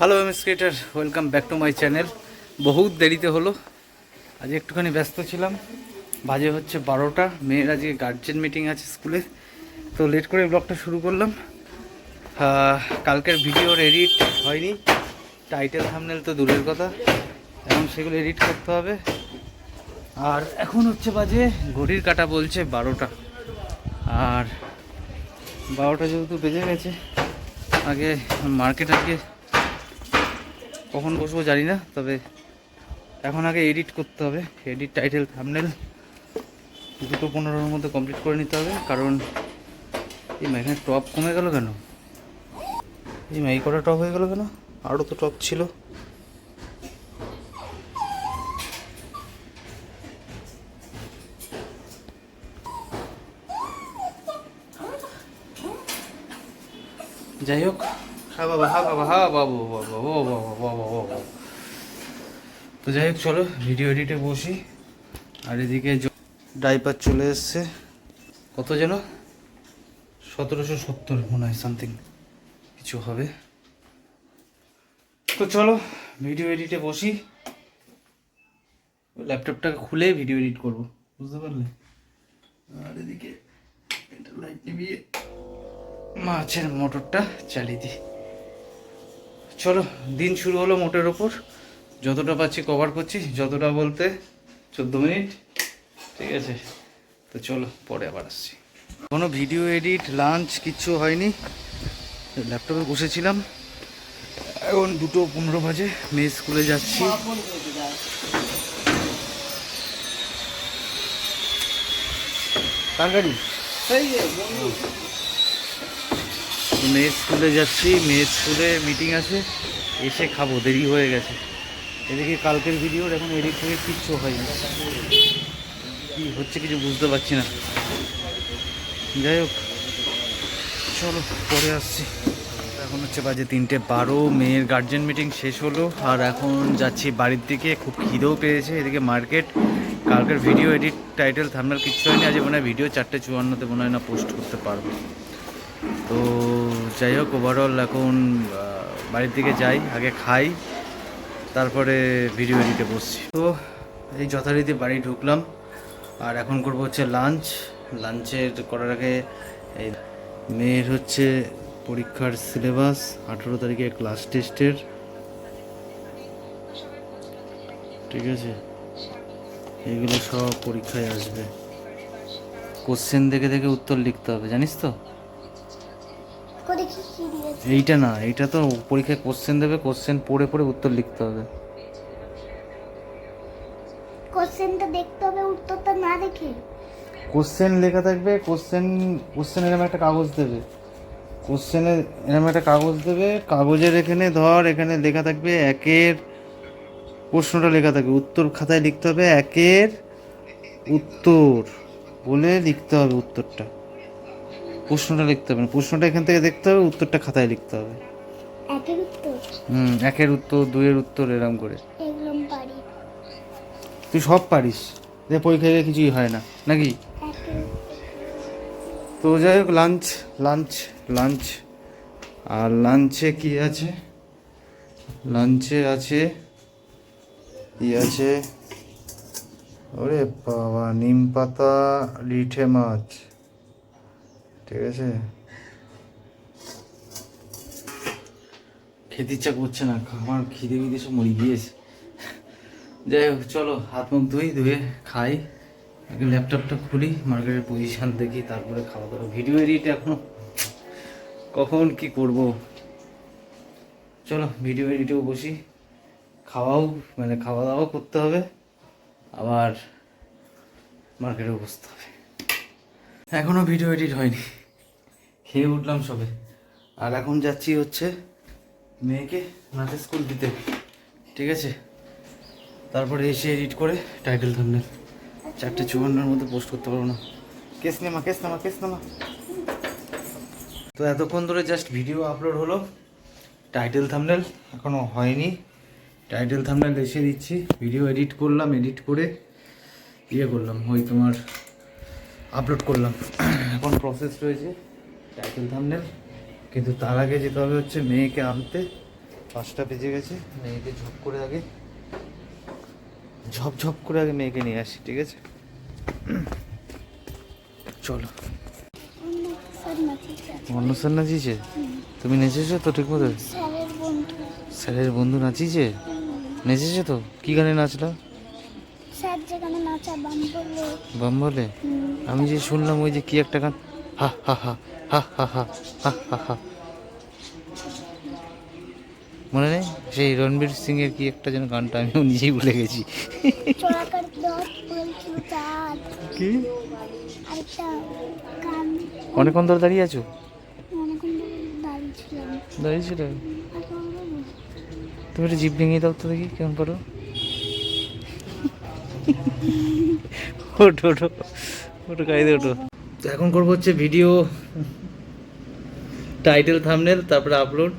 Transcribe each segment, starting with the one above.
Hello M skater welcome back to my channel বহুত দেরিতে হলো। আজ একটুখানি ব্যস্ত ছিলাম। বাজে হচ্ছে বারোটা। মেয়ের আজকে গার্জেন মিটিং আছে স্কুলে। তো লেট করে ব্লগটা শুরু করলাম। কালকের ভিডিওর এডিট হয়নি। টাইটেল থামনেল তো দূরের কথা। এখন সেগুলো এডিট করতে হবে। আর এখন হচ্ছে বাজে, ঘড়ির কাটা বলছে বারোটা। আর বারোটা যেহেতু বেজে গেছে, আগে মার্কেট আজকে কখন বসবো জানি না, তবে এখন আগে এডিট করতে হবে এডিট টাইটেল থামনেল দুটো পনেরোর মধ্যে কমপ্লিট করে নিতে হবে, কারণ এই এখানে টপ কমে গেল কেন? এই মা এই কটা টপ হয়ে গেল কেন? আরও তো টপ ছিল। যাই হোক হ্যাঁ বাবা হ্যাঁ বাবা হ্যাঁ বাবু, বাবা ও তো যাই হোক, চলো ভিডিও এডিটে বসি। আর এদিকে ডাইপার চলে এসছে। কত যেন? সতেরোশো সত্তর, মনে হয় সামথিং কিছু হবে। তো চলো ভিডিও এডিটে বসি। ল্যাপটপটাকে খুলে ভিডিও এডিট করব। বুঝতে পারলে? আর এদিকে এটা মাছের মোটরটা চালিয়ে দিই। চলো দিন শুরু হলো মোটের ওপর। যতটা পাচ্ছি কভার করছি যতটা বলতে চোদ্দ মিনিট। ঠিক আছে? তো চলো পরে আবার আসছি। কোনো ভিডিও এডিট লাঞ্চ কিচ্ছু হয়নি। ল্যাপটপে বসেছিলাম। এখন দুটো পনেরো বাজে মেয়ে স্কুলে যাচ্ছি। কার গাড়ি মেয়ের স্কুলে যাচ্ছি, মেয়ের স্কুলে মিটিং আছে, এসে খাব, দেরি হয়ে গেছে। এদিকে কালকের ভিডিওর এখন এডিট হয়ে কিচ্ছু হয়নি। কি হচ্ছে কিছু বুঝতে পারছি না। যাই হোক, চলো, পরে আসছি। এখন হচ্ছে বাজে তিনটে বারো, মেয়ের গার্জেন মিটিং শেষ হলো, আর এখন যাচ্ছি বাড়ির দিকে, খুব খিদেও পেয়েছে এদিকে মার্কেট কালকের ভিডিও এডিট টাইটেল থামনাল কিচ্ছু হয়নি, আজ মনে হয় ভিডিও চারটে চুয়ান্নতে মনে হয় না পোস্ট করতে পারব। তো যাই হোক ওভারঅল এখন বাড়ির দিকে যাই, আগে খাই, তারপরে ভিডিও এডিটে বসছি। তো এই যথারীতি বাড়ি ঢুকলাম, আর এখন করব হচ্ছে লাঞ্চ লাঞ্চের করার আগে এই মেয়ের হচ্ছে পরীক্ষার সিলেবাস আঠেরো তারিখে ক্লাস টেস্টের ঠিক আছে? এগুলো সব পরীক্ষায় আসবে। কোশ্চেন দেখে দেখে উত্তর লিখতে হবে, জানিস তো? কি কি দিয়েছে? এইটা না এইটা তো পরীক্ষায় কোশ্চেন দেবে কোশ্চেন পড়ে পড়ে উত্তর লিখতে হবে। কোশ্চেনটা দেখতে হবে উত্তরটা না দেখে। কোশ্চেন লেখা থাকবে কোশ্চেন কোশ্চেন এরকম একটা কাগজ দেবে। কোশ্চেনে এরকম একটা কাগজ দেবে কাগজের এখানে ধর এখানে লেখা থাকবে একের প্রশ্নটা লেখা থাকবে উত্তর খাতায় লিখতে হবে একের উত্তর। বলে লিখতে হবে উত্তরটা। প্রশ্নটা লিখতে হবে না। প্রশ্নটা এখান থেকে দেখতে হবে উত্তরটা খাতায় লিখতে হবে। একের উত্তর? হুম একের উত্তর দুইয়ের উত্তর এরকম করে। তুই সব পারিস। যে পরীক্ষায় কিছুই হয় না নাকি? তো যাই হোক লাঞ্চ লাঞ্চ লাঞ্চ আর লাঞ্চে কি আছে? লাঞ্চে আছে কি আছে? ওরে বাবা নিম পাতা লিঠে মাছ। ঠিক আছে? খেতে ইচ্ছা করছে না, আমার খিদে ফিদে সব মরে গিয়েছে। যাই হোক, চলো, হাত মুখ ধুই, ধুয়ে খাই। আগে ল্যাপটপটা খুলি, মার্কেটের পজিশন দেখি, তারপরে খাওয়া দাওয়া ভিডিও এডিট এখনও। কখন কি করব? চলো ভিডিও এডিটেও বসি। খাওয়াও মানে খাওয়া দাওয়াও করতে হবে। আবার মার্কেটেও বসতে হবে। এখনও ভিডিও এডিট হয়নি। খেয়ে উঠলাম সবে। আর এখন যাচ্ছি হচ্ছে মেয়েকে নাচে স্কুল দিতে। ঠিক আছে? তারপরে এসে এডিট করে টাইটেল থামনেল চারটে চুয়ান্নর মধ্যে পোস্ট করতে পারব না। কেস নেমা কেস নামা কেস নামা তো এতক্ষণ ধরে জাস্ট ভিডিও আপলোড হলো। টাইটেল থামনেল এখনও হয়নি। টাইটেল থামনেল এসে দিচ্ছি। ভিডিও এডিট করলাম এডিট করে ইয়ে করলাম, ওই তোমার আপলোড করলাম। এখন প্রসেস রয়েছে। টাইটেল থামনেল কিন্তু তার আগে যেতে হবে হচ্ছে মেয়েকে আনতে। পাঁচটা বেজে গেছে মেয়েকে ঝপ করে আগে। ঝপ ঝপ করে আগে মেয়েকে নিয়ে আসি ঠিক আছে? চলো। অন্য স্যার নাচিয়েছে? তুমি নেচেছো তো ঠিক মতো স্যারের বন্ধু নাচিয়েছে। নেচেছে তো? কি গানে নাচলো? বাম বলে আমি যে শুনলাম ওই যে কি একটা গান? হা হা হা হা হা হা হা হা হা মনে নেই? সেই রণবীর সিং এর কি একটা যেন গানটা আমিও নিজেই ভুলে গেছি। কি? অনেকক্ষণ ধরে দাঁড়িয়ে আছো? দাঁড়িয়ে ছিল? তুমি একটু জিপ ভেঙে দাও তো দেখি কেমন পারো ওঠো ওঠো। ওঠো কাইদে ওঠো। এখন করব হচ্ছে ভিডিও টাইটেল থামনেল তারপরে আপলোড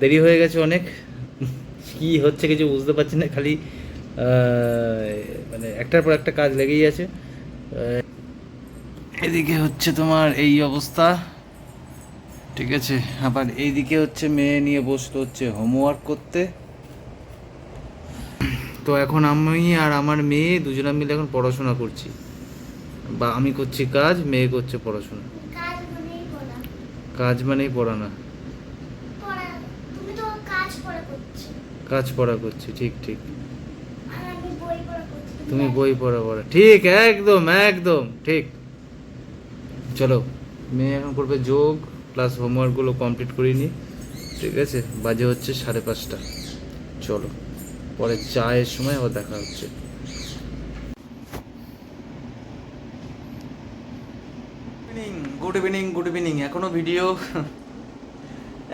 দেরি হয়ে গেছে অনেক। কি হচ্ছে কিছু বুঝতে পারছি না, খালি মানে একটার পর একটা কাজ লেগেই আছে। এদিকে হচ্ছে তোমার এই অবস্থা। ঠিক আছে, আবার এইদিকে হচ্ছে মেয়ে নিয়ে বসতে হচ্ছে হোমওয়ার্ক করতে। তো এখন আমি আর আমার মেয়ে দুজনে মিলে এখন পড়াশোনা করছি। বা আমি করছি কাজ মেয়ে করছে পড়াশোনা। কাজ মানেই পড়া। না। কাজ পড়া করছ। ঠিক ঠিক। তুমি বই পড়া পড়া। ঠিক একদম একদম ঠিক। চলো মেয়ে এখন করবে যোগ প্লাস হোমওয়ার্কগুলো কমপ্লিট করিনি ঠিক আছে? বাজে হচ্ছে সাড়ে পাঁচটা। চলো পরে চায়ের সময় আবার দেখা হচ্ছে। গুড ইভিনিং গুড ইভিনিং এখনও ভিডিও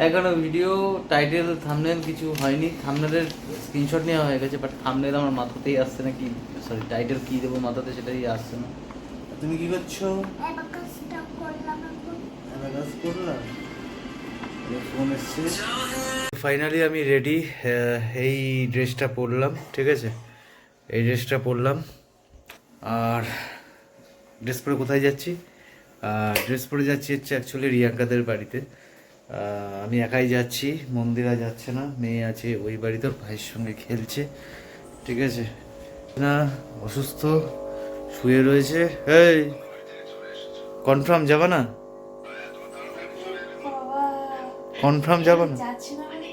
এখনও ভিডিও টাইটেল থামনেল কিছু হয়নি। থামনেলের স্ক্রিনশট নেওয়া হয়ে গেছে বাট থামনেল আমার মাথাতেই আসছে না কি সরি টাইটেল কি দেবো মাথাতে সেটাই আসছে না। তুমি কি করছ? ফাইনালি আমি রেডি এই ড্রেসটা পরলাম ঠিক আছে? এই ড্রেসটা পরলাম। আর ড্রেস পরে কোথায় যাচ্ছি? ড্রেস পরে যাচ্ছি হচ্ছে অ্যাকচুয়ালি রিয়াঙ্কাদের বাড়িতে। আমি একাই যাচ্ছি মন্দিরা যাচ্ছে না মেয়ে আছে ওই বাড়িতে ওর ভাইয়ের সঙ্গে খেলছে ঠিক আছে? না অসুস্থ শুয়ে রয়েছে। এই কনফার্ম যাবা না? কনফার্ম যাবা না? যাচ্ছি না মানে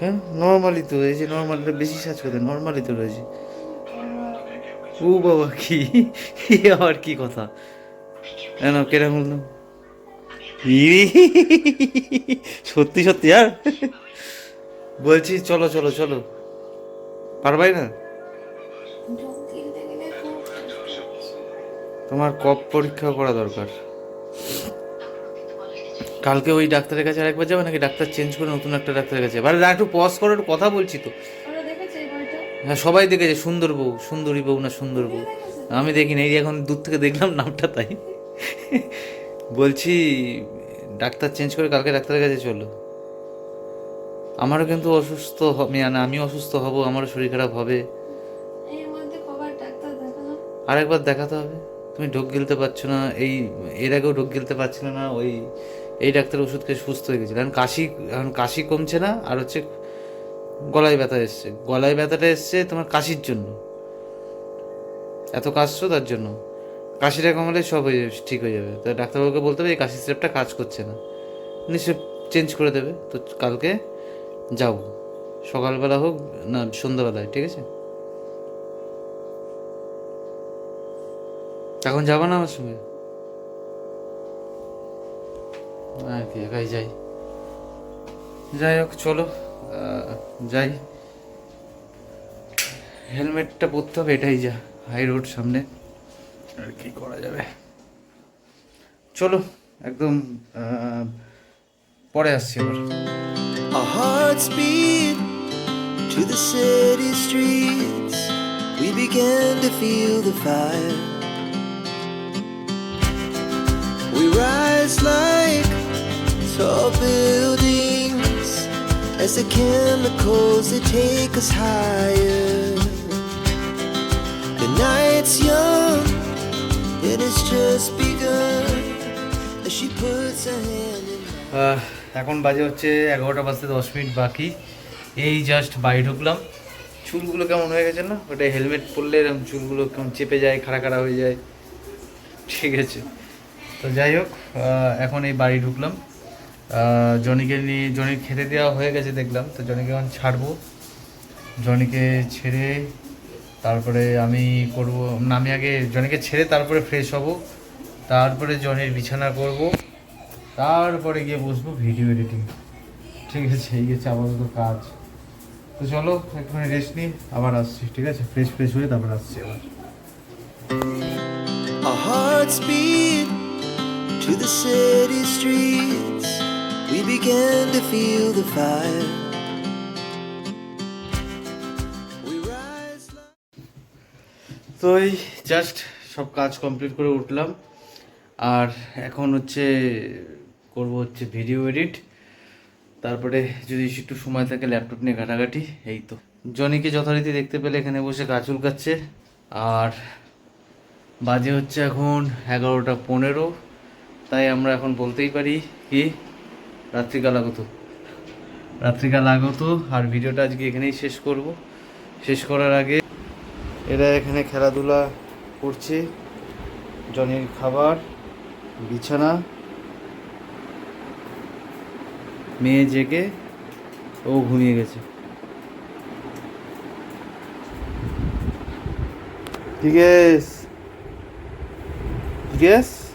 হ্যাঁ নর্মালি তো এই যে নর্মালিটা বেশি সাজ করে নর্মালি তো রয়েছে। ও বাবা কি? আবার কি কথা? কেন হলো ইরি, সত্যি সত্যি আর? বলছি চলো চলো চলো। পারবাই না? তোমার কপ পরীক্ষা করা দরকার। কালকে ওই ডাক্তারের কাছে আরেকবার যাবে নাকি? ডাক্তার চেঞ্জ করে নতুন একটা ডাক্তারের কাছে এবারে একটু পজ করো একটু কথা বলছি তো। হ্যাঁ সবাই দেখেছে সুন্দর বউ সুন্দরী বউ না সুন্দর বউ। আমি দেখিনি এই যে এখন দূর থেকে দেখলাম নামটা তাই। বলছি ডাক্তার চেঞ্জ করে কালকে ডাক্তারের কাছে চলো। আমারও কিন্তু অসুস্থ হবে না আমি অসুস্থ হব আমারও শরীর খারাপ হবে। আরেকবার দেখাতে হবে। তুমি ঢোক গিলতে পারছ না এই এর আগেও ঢোক গিলতে পারছিলে না ওই এই ডাক্তার ওষুধ খেয়ে সুস্থ হয়ে গেছিল। এখন কাশি এখন কাশি কমছে না আর হচ্ছে গলায় ব্যথা এসছে। গলায় ব্যথাটা এসছে তোমার কাশির জন্য। এত কাশছো তার জন্য। কাশিটা কমালে সব হয়ে যাবে, ঠিক হয়ে যাবে। তো ডাক্তারবাবুকে বলতে হবে, এই কাশি স্টেপটা কাজ করছে না। নিশ্চয় চেঞ্জ করে দেবে। তো কালকে যাও। সকালবেলা হোক, না, সন্ধ্যাবেলায়, ঠিক আছে? এখন যাব না আমার সঙ্গে? কি একাই যাই। যাই হোক, চলো। যাই হেলমেটটা পরতে হবে এটাই যা হাই রোড সামনে আর কি করা যাবে চলো একদম পরে আসছি আবার to the city streets. We began to feel the fire. We rise like tall buildings as the chemicals they take us higher. The night's young, it has just begun. As she puts her hand in এখন বাজে হচ্ছে এগারোটা বাজতে দশ minute বাকি। এই just বাড়ি ঢুকলাম। চুলগুলো কেমন হয়ে গেছে না? ওটা হেলমেট পরলে এরকম চুলগুলো কেমন চেপে যায় খাড়া খাড়া হয়ে যায়। ঠিক আছে। তো যাই হোক এখন এই বাড়ি ঢুকলাম। জনিকে নিয়ে, জনির খেতে দেওয়া হয়ে গেছে দেখলাম, তো জনিকে এখন ছাড়বো। জনিকে ছেড়ে তারপরে আমি করব, না, আমি আগে জনিকে ছেড়ে তারপরে ফ্রেশ হব, তারপরে জনের বিছানা করব, তারপরে গিয়ে বসবো ভিডিও এডিটিং ঠিক আছে, এই গেছে আপাতত কাজ। তো চলো, একটুখানি রেস্ট নিই, আবার আসছি, ঠিক আছে? ফ্রেশ ফ্রেশ হয়ে তারপর আসছি আবার। To the city streets. We began to feel the fire. We rise like তো এই জাস্ট সব কাজ কমপ্লিট করে উঠলাম। আর এখন হচ্ছে করব হচ্ছে ভিডিও এডিট তারপরে যদি একটু সময় থাকে ল্যাপটপ নিয়ে ঘাটাঘাটি, এই তো। জনিকে যথারীতি দেখতে পেলে এখানে বসে কাজ চুলকাচ্ছে। আর বাজে হচ্ছে এখন এগারোটা পনেরো। তাই আমরা এখন বলতেই পারি কি রাত্রিকাল আগত। রাত্রিকাল আগত, আর ভিডিওটা আজকে এখানেই শেষ করব। শেষ করার আগে এরা এখানে খেলাধুলা করছে, জনের খাবার, বিছানা, মেয়ে জেগে ও ঘুমিয়ে গেছে। ঠিক আছে? ঠিক আছে?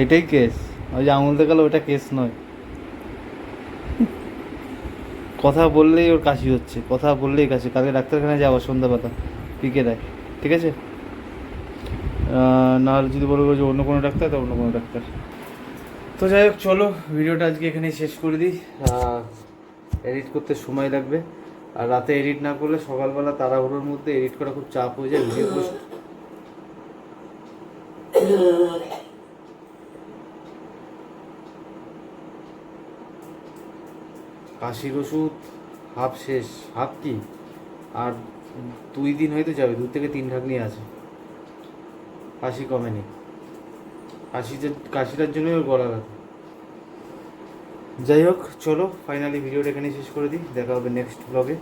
এটাই কেস ওই যে আঙুল দেখাল ওটা কেস নয়। কথা বললেই ওর কাশি হচ্ছে, কথা বললেই কাশি। কালকে ডাক্তারখানায় যাব সন্ধ্যাবেলা, পিকে দেয় ঠিক আছে? নাহলে যদি বলব যে অন্য কোনো ডাক্তার, তো অন্য কোনো ডাক্তার। তো যাই হোক, চলো, ভিডিওটা আজকে এখানে শেষ করে দিই। এডিট করতে সময় লাগবে। আর রাতে এডিট না করলে সকালবেলা তাড়াহুড়োর মধ্যে এডিট করা খুব চাপ হয়ে যায় ভিডিও পোস্ট কাশির ওষুধ হাফ শেষ। হাফ কি? আর দুই দিন হয়তো যাবে, দু থেকে তিন ঢাকনি আছে। কাশি কমেনি। কাশি যে কাশিটার জন্যই ওর গলা ব্যথা। যাই হোক, চলো ফাইনালি ভিডিওটা এখানে শেষ করে দিই। দেখা হবে নেক্সট ব্লগে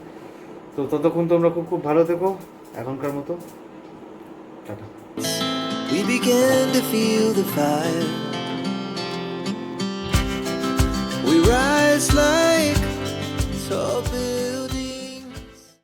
তো ততক্ষণ তোমরা খুব খুব ভালো থেকো। এখনকার মতো, tata. We began to feel the fire. We rise like open.